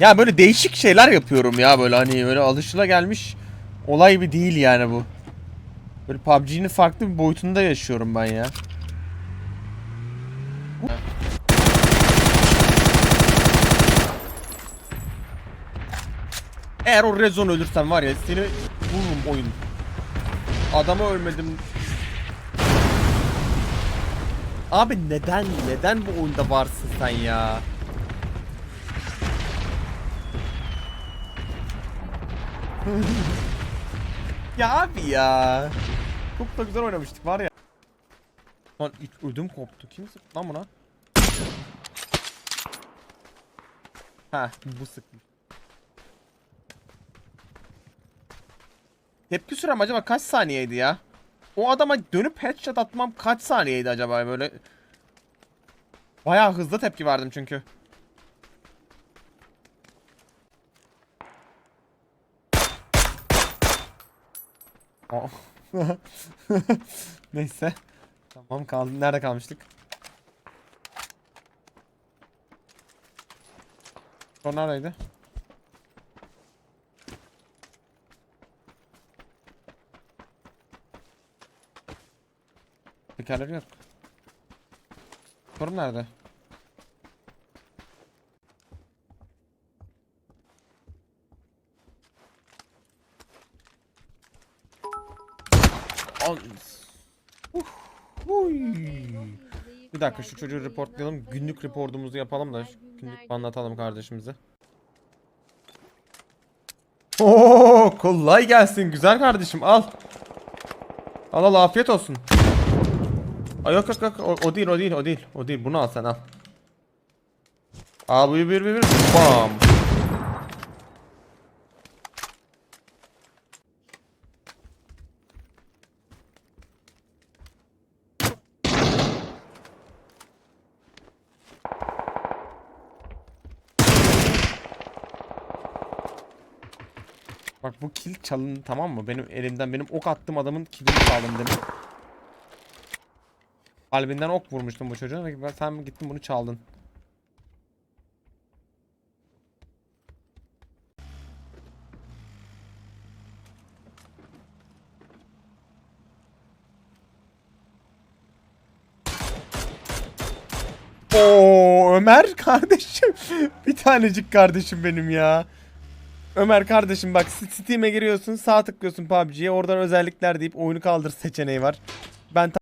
Ya böyle değişik şeyler yapıyorum ya böyle hani böyle alışıla gelmiş olay bir değil yani bu. Böyle PUBG'nin farklı bir boyutunda yaşıyorum ben ya. Eğer o rezon ölürsen var ya seni vururum oyun. Adamı ölmedim. Abi neden neden bu oyunda varsın sen ya? Ya abi ya. Çok da güzel oynamıştık var ya. Lan iç ödüm koptu. Kim sıktı lan buna? Ha bu sıkmış. Tepki sürem acaba kaç saniyeydi ya? O adama dönüp headshot atmam kaç saniyeydi acaba böyle? Bayağı hızlı tepki verdim çünkü. Neyse. Tamam kaldı. Nerede kalmıştık? O neredeydi? Tekerleri yok. Sorum nerede? Bir dakika şu çocuğu reportlayalım. Günlük reportumuzu yapalım da günlük anlatalım kardeşimize. Oo, kolay gelsin güzel kardeşim al. Al al afiyet olsun. Ay yok yok yok o, o değil o değil o değil o değil bunu al sen al. Al bir bir bir bir bam. Bak bu kill çalın tamam mı? Benim elimden benim ok attığım adamın killini çaldım demin. Kalbinden ok vurmuştum bu çocuğa ve ben- sen gittin bunu çaldın. Oo Ömer kardeşim. Bir tanecik kardeşim benim ya. Ömer kardeşim bak Steam'e giriyorsun sağ tıklıyorsun PUBG'ye oradan özellikler deyip oyunu kaldır seçeneği var. Ben